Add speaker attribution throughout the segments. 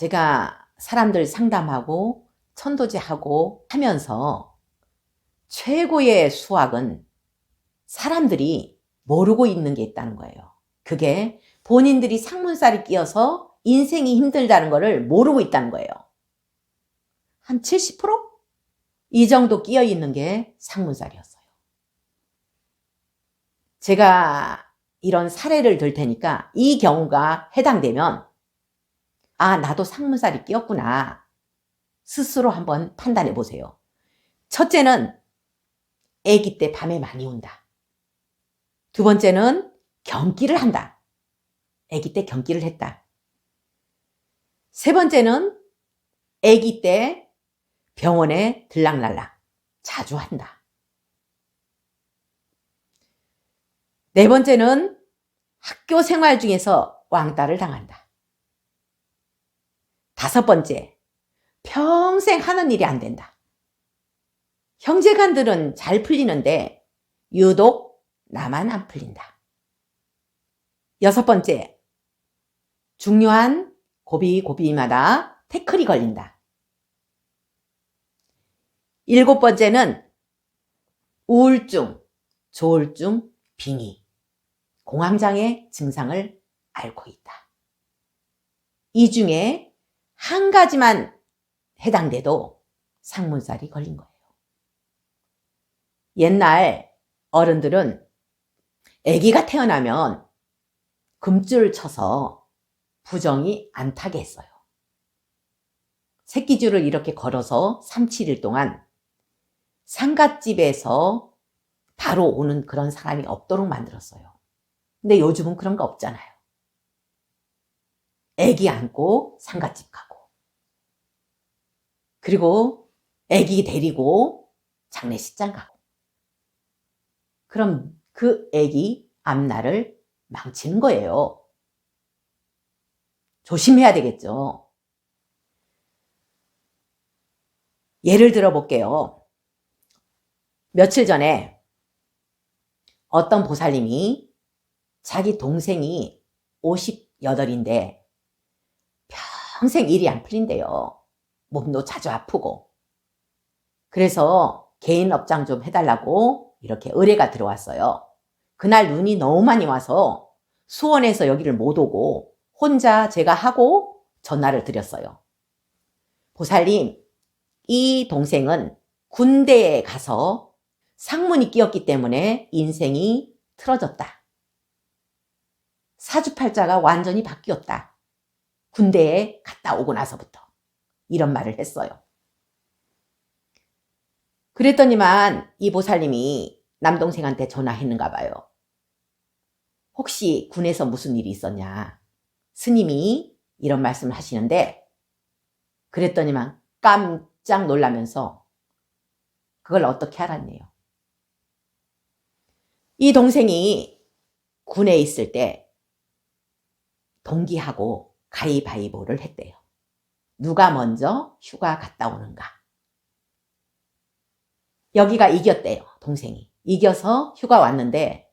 Speaker 1: 제가 사람들 상담하고 천도제하고 하면서 최고의 수학은 사람들이 모르고 있는 게 있다는 거예요. 그게 본인들이 상문살이 끼어서 인생이 힘들다는 것을 모르고 있다는 거예요. 한 70%? 이 정도 끼어 있는 게 상문살이었어요. 제가 이런 사례를 들 테니까 이 경우가 해당되면 아, 나도 상문살이 끼었구나. 스스로 한번 판단해 보세요. 첫째는 아기 때 밤에 많이 운다. 두 번째는 경기를 한다. 아기 때 경기를 했다. 세 번째는 아기 때 병원에 들락날락 자주 한다. 네 번째는 학교 생활 중에서 왕따를 당한다. 다섯 번째, 평생 하는 일이 안 된다. 형제간들은 잘 풀리는데 유독 나만 안 풀린다. 여섯 번째, 중요한 고비고비마다 태클이 걸린다. 일곱 번째는 우울증, 조울증, 빙의, 공황장애 증상을 앓고 있다. 이 중에 한 가지만 해당돼도 상문살이 걸린 거예요. 옛날 어른들은 아기가 태어나면 금줄을 쳐서 부정이 안 타게 했어요. 새끼줄을 이렇게 걸어서 3, 7일 동안 상갓집에서 바로 오는 그런 사람이 없도록 만들었어요. 근데 요즘은 그런 거 없잖아요. 애기 안고 상갓집 가고. 그리고 애기 데리고 장례식장 가고. 그럼 그 애기 앞날을 망치는 거예요. 조심해야 되겠죠. 예를 들어 볼게요. 며칠 전에 어떤 보살님이 자기 동생이 58인데 평생 일이 안 풀린대요. 몸도 자주 아프고. 그래서 개인 업장 좀 해달라고 이렇게 의뢰가 들어왔어요. 그날 눈이 너무 많이 와서 수원에서 여기를 못 오고 혼자 제가 하고 전화를 드렸어요. 보살님, 이 동생은 군대에 가서 상문이 끼었기 때문에 인생이 틀어졌다. 사주팔자가 완전히 바뀌었다. 군대에 갔다 오고 나서부터. 이런 말을 했어요. 그랬더니만 이 보살님이 남동생한테 전화했는가 봐요. 혹시 군에서 무슨 일이 있었냐? 스님이 이런 말씀을 하시는데, 그랬더니만 깜짝 놀라면서 그걸 어떻게 알았네요. 이 동생이 군에 있을 때 동기하고 가위바위보를 했대요. 누가 먼저 휴가 갔다 오는가. 여기가 이겼대요, 동생이. 이겨서 휴가 왔는데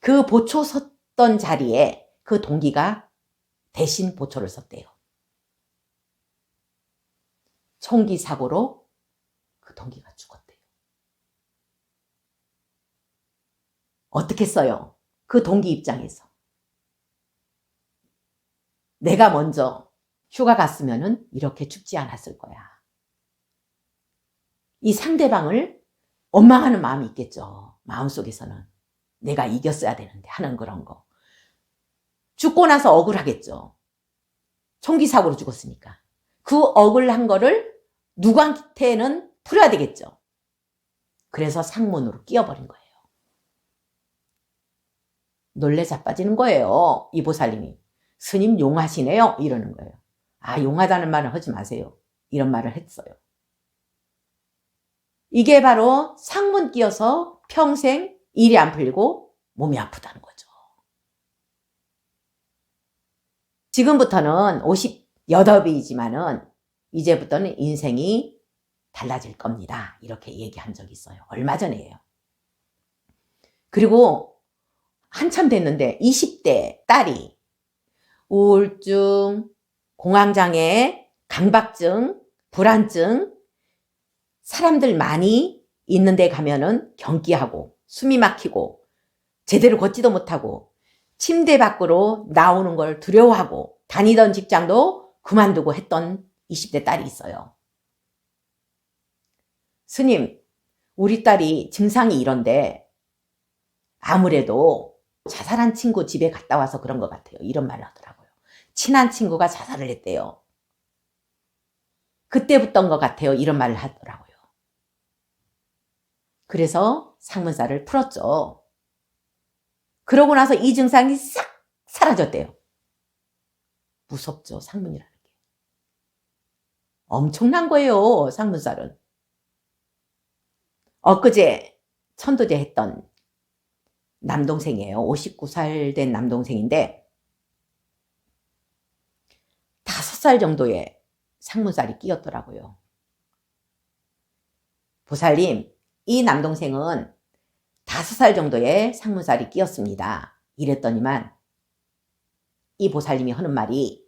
Speaker 1: 그 보초 섰던 자리에 그 동기가 대신 보초를 섰대요. 총기 사고로 그 동기가 죽었대요. 어떻게 써요? 그 동기 입장에서. 내가 먼저 휴가 갔으면은 이렇게 죽지 않았을 거야. 이 상대방을 원망하는 마음이 있겠죠. 마음속에서는. 내가 이겼어야 되는데 하는 그런 거. 죽고 나서 억울하겠죠. 총기 사고로 죽었으니까. 그 억울한 거를 누구한테는 풀어야 되겠죠. 그래서 상문으로 끼어버린 거예요. 놀래 자빠지는 거예요. 이 보살님이. 스님 용하시네요. 이러는 거예요. 아, 용하다는 말은 하지 마세요. 이런 말을 했어요. 이게 바로 상문 끼어서 평생 일이 안 풀리고 몸이 아프다는 거죠. 지금부터는 58이지만은 이제부터는 인생이 달라질 겁니다. 이렇게 얘기한 적이 있어요. 얼마 전에요. 그리고 한참 됐는데 20대 딸이 우울증, 공황장애, 강박증, 불안증, 사람들 많이 있는데 가면은 경기하고 숨이 막히고 제대로 걷지도 못하고 침대 밖으로 나오는 걸 두려워하고 다니던 직장도 그만두고 했던 20대 딸이 있어요. 스님, 우리 딸이 증상이 이런데 아무래도 자살한 친구 집에 갔다 와서 그런 것 같아요. 이런 말을 하더라고요. 친한 친구가 자살을 했대요. 그때부터인 것 같아요. 이런 말을 하더라고요. 그래서 상문사를 풀었죠. 그러고 나서 이 증상이 싹 사라졌대요. 무섭죠, 상문이라는 게. 엄청난 거예요, 상문살은. 엊그제 천도제 했던 남동생이에요. 59살 된 남동생인데, 다섯 살 정도의 상문살이 끼었더라고요. 보살님, 이 남동생은 다섯 살 정도의 상문살이 끼었습니다. 이랬더니만 이 보살님이 하는 말이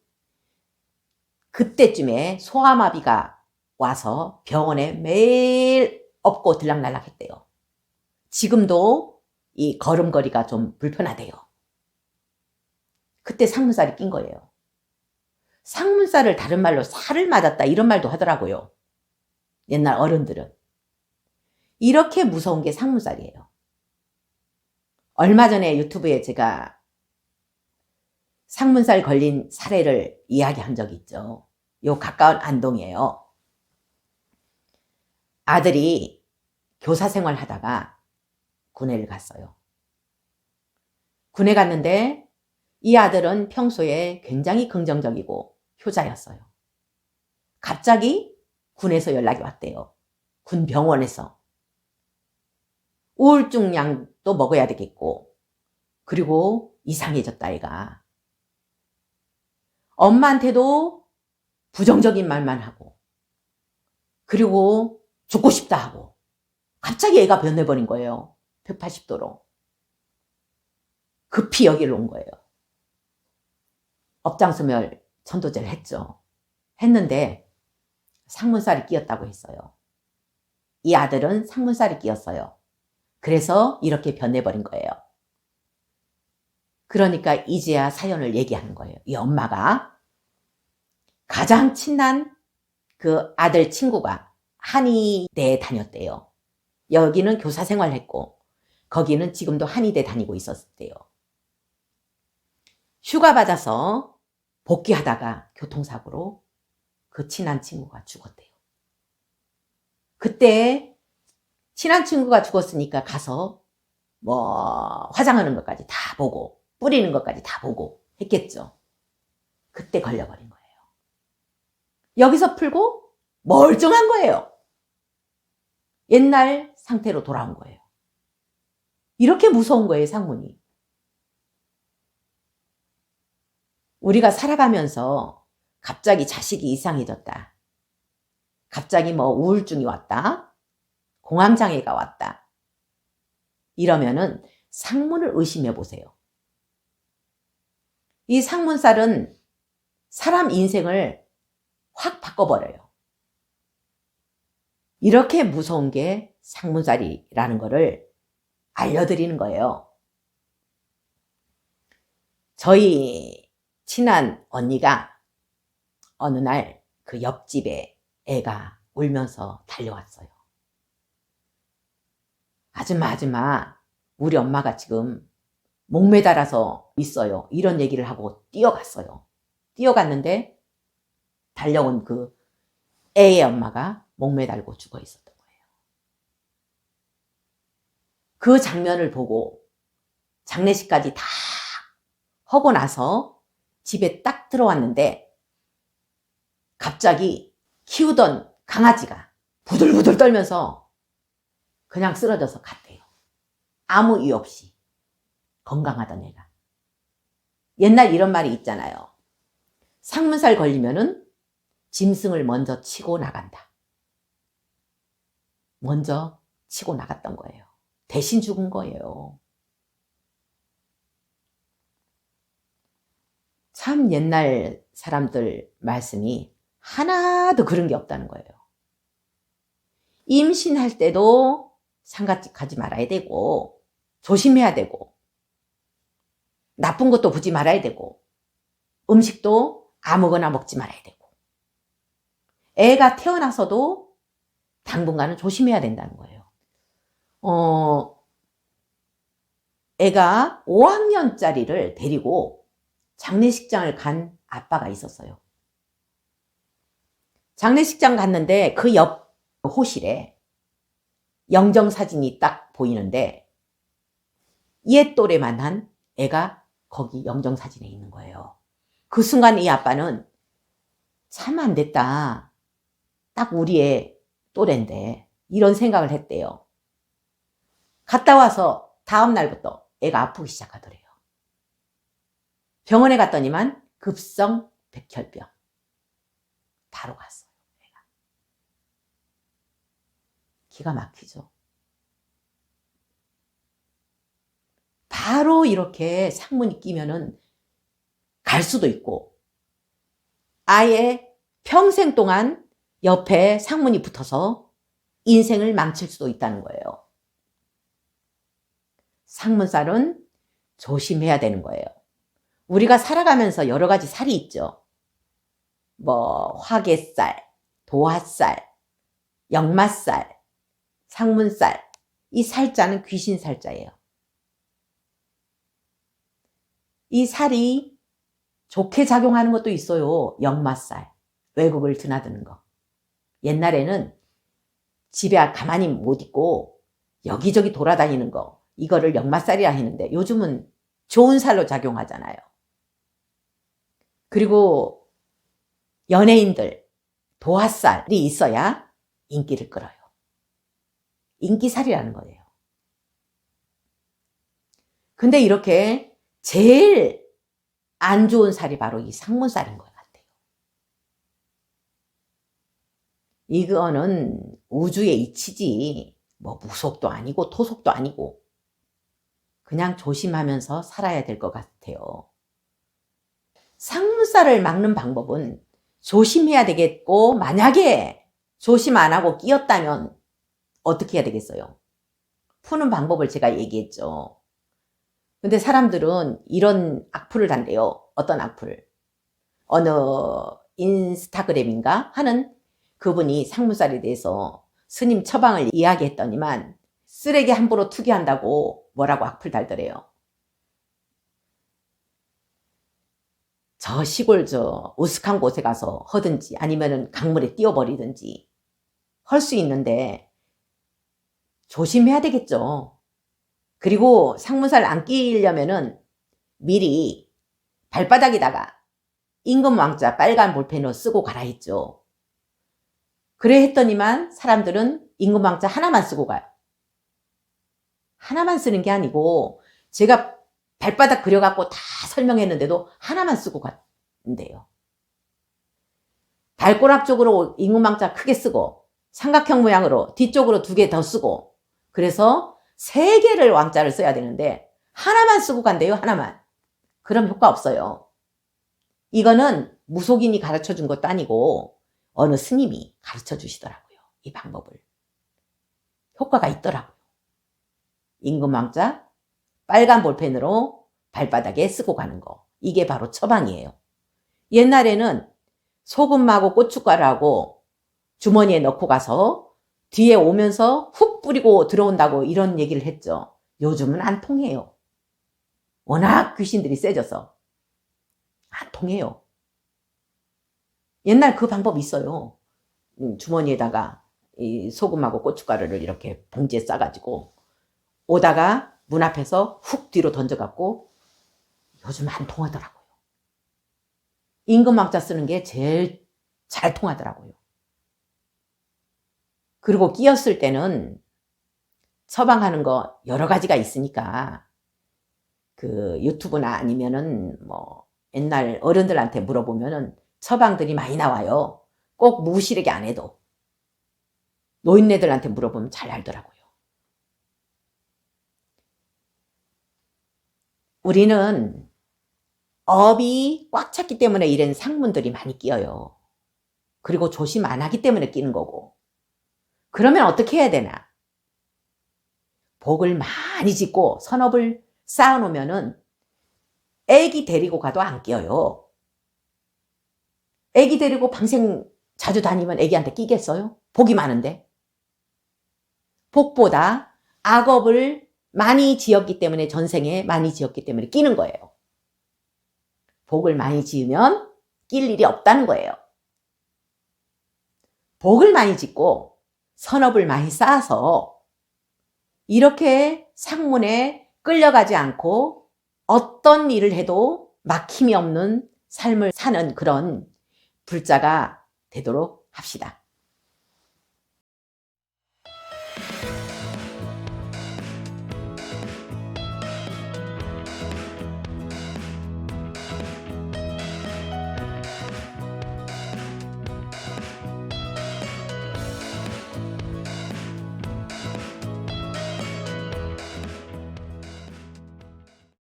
Speaker 1: 그때쯤에 소아마비가 와서 병원에 매일 업고 들락날락 했대요. 지금도 이 걸음걸이가 좀 불편하대요. 그때 상문살이 낀 거예요. 상문살을 다른 말로 살을 맞았다 이런 말도 하더라고요. 옛날 어른들은. 이렇게 무서운 게 상문살이에요. 얼마 전에 유튜브에 제가 상문살 걸린 사례를 이야기한 적이 있죠. 요 가까운 안동이에요. 아들이 교사 생활 하다가 군에를 갔어요. 군에 갔는데 이 아들은 평소에 굉장히 긍정적이고 효자였어요. 갑자기 군에서 연락이 왔대요. 군 병원에서. 우울증 약도 먹어야 되겠고, 그리고 이상해졌다, 애가. 엄마한테도 부정적인 말만 하고, 그리고 죽고 싶다 하고, 갑자기 애가 변해버린 거예요. 180도로. 급히 여기로 온 거예요. 업장소멸 천도제를 했죠. 했는데 상문살이 끼었다고 했어요. 이 아들은 상문살이 끼었어요. 그래서 이렇게 변해버린 거예요. 그러니까 이제야 사연을 얘기하는 거예요. 이 엄마가 가장 친한 그 아들 친구가 한의대에 다녔대요. 여기는 교사 생활했고 거기는 지금도 한의대 다니고 있었대요. 휴가 받아서 복귀하다가 교통사고로 그 친한 친구가 죽었대요. 그때 친한 친구가 죽었으니까 가서 뭐 화장하는 것까지 다 보고 뿌리는 것까지 다 보고 했겠죠. 그때 걸려버린 거예요. 여기서 풀고 멀쩡한 거예요. 옛날 상태로 돌아온 거예요. 이렇게 무서운 거예요, 상문이. 우리가 살아가면서 갑자기 자식이 이상해졌다. 갑자기 뭐 우울증이 왔다. 공황장애가 왔다. 이러면은 상문을 의심해 보세요. 이 상문살은 사람 인생을 확 바꿔버려요. 이렇게 무서운 게 상문살이라는 것을 알려드리는 거예요. 저희 친한 언니가 어느 날 그 옆집에 애가 울면서 달려왔어요. 아줌마, 아줌마, 우리 엄마가 지금 목매달아서 있어요. 이런 얘기를 하고 뛰어갔어요. 뛰어갔는데 달려온 그 애의 엄마가 목매달고 죽어 있었던 거예요. 그 장면을 보고 장례식까지 다 하고 나서 집에 딱 들어왔는데 갑자기 키우던 강아지가 부들부들 떨면서 그냥 쓰러져서 갔대요. 아무 이유 없이. 건강하던 애가. 옛날 이런 말이 있잖아요. 상문살 걸리면은 짐승을 먼저 치고 나간다. 먼저 치고 나갔던 거예요. 대신 죽은 거예요. 참 옛날 사람들 말씀이 하나도 그런 게 없다는 거예요. 임신할 때도 상가집 가지 말아야 되고, 조심해야 되고, 나쁜 것도 보지 말아야 되고, 음식도 아무거나 먹지 말아야 되고, 애가 태어나서도 당분간은 조심해야 된다는 거예요. 어, 애가 5학년짜리를 데리고 장례식장을 간 아빠가 있었어요. 장례식장 갔는데 그 옆 호실에 영정 사진이 딱 보이는데 옛 또래 만 한 애가 거기 영정 사진에 있는 거예요. 그 순간 이 아빠는 참 안 됐다. 딱 우리의 또래인데 이런 생각을 했대요. 갔다 와서 다음 날부터 애가 아프기 시작하더래요. 병원에 갔더니만 급성 백혈병. 바로 갔어요. 애가. 기가 막히죠. 바로 이렇게 상문이 끼면은 갈 수도 있고 아예 평생 동안 옆에 상문이 붙어서 인생을 망칠 수도 있다는 거예요. 상문살은 조심해야 되는 거예요. 우리가 살아가면서 여러 가지 살이 있죠. 뭐 화개살, 도화살, 역마살, 상문살. 이 살자는 귀신 살자예요. 이 살이 좋게 작용하는 것도 있어요. 역마살. 외국을 드나드는 거. 옛날에는 집에 가만히 못 있고 여기저기 돌아다니는 거. 이거를 역마살이라 했는데 요즘은 좋은 살로 작용하잖아요. 그리고 연예인들 도화살이 있어야 인기를 끌어요. 인기살이라는 거예요. 근데 이렇게 제일 안 좋은 살이 바로 이 상문살인 것 같아요. 이거는 우주의 이치지, 뭐 무속도 아니고 토속도 아니고, 그냥 조심하면서 살아야 될 것 같아요. 상문살을 막는 방법은 조심해야 되겠고, 만약에 조심 안 하고 끼었다면 어떻게 해야 되겠어요? 푸는 방법을 제가 얘기했죠. 근데 사람들은 이런 악플을 단대요. 어떤 악플? 어느 인스타그램인가 하는 그분이 상무살에 대해서 스님 처방을 이야기했더니만 쓰레기 함부로 투기한다고 뭐라고 악플 달더래요. 저 시골 저 우스한 곳에 가서 하든지 아니면은 강물에 뛰어버리든지 할 수 있는데 조심해야 되겠죠. 그리고 상문살 안 끼려면은 미리 발바닥에다가 임금 왕자 빨간 볼펜으로 쓰고 가라 했죠. 그래 했더니만 사람들은 임금 왕자 하나만 쓰고 가요. 하나만 쓰는 게 아니고 제가 발바닥 그려갖고 다 설명했는데도 하나만 쓰고 갔는데요. 발꼬락 쪽으로 왕자 크게 쓰고 삼각형 모양으로 뒤쪽으로 두 개 더 쓰고 그래서 세 개를 왕자를 써야 되는데 하나만 쓰고 간대요. 하나만. 그럼 효과 없어요. 이거는 무속인이 가르쳐 준 것도 아니고 어느 스님이 가르쳐 주시더라고요. 이 방법을. 효과가 있더라고요. 임금왕자 빨간 볼펜으로 발바닥에 쓰고 가는 거. 이게 바로 처방이에요. 옛날에는 소금하고 고춧가루하고 주머니에 넣고 가서 뒤에 오면서 훅 뿌리고 들어온다고 이런 얘기를 했죠. 요즘은 안 통해요. 워낙 귀신들이 세져서 안 통해요. 옛날 그 방법 있어요. 음, 주머니에다가 이 소금하고 고춧가루를 이렇게 봉지에 싸가지고 오다가 문 앞에서 훅 뒤로 던져갖고 요즘 안 통하더라고요. 임금왕자 쓰는 게 제일 잘 통하더라고요. 그리고 끼었을 때는 처방하는 거 여러 가지가 있으니까 그 유튜브나 아니면은 뭐 옛날 어른들한테 물어보면은 처방들이 많이 나와요. 꼭 무시르게 안 해도. 노인네들한테 물어보면 잘 알더라고요. 우리는 업이 꽉 찼기 때문에 이런 상문들이 많이 끼어요. 그리고 조심 안 하기 때문에 끼는 거고. 그러면 어떻게 해야 되나? 복을 많이 짓고 선업을 쌓아놓으면은 애기 데리고 가도 안 끼어요. 애기 데리고 방생 자주 다니면 애기한테 끼겠어요? 복이 많은데. 복보다 악업을 많이 지었기 때문에 전생에 많이 지었기 때문에 끼는 거예요. 복을 많이 지으면 낄 일이 없다는 거예요. 복을 많이 짓고 선업을 많이 쌓아서 이렇게 상문에 끌려가지 않고 어떤 일을 해도 막힘이 없는 삶을 사는 그런 불자가 되도록 합시다.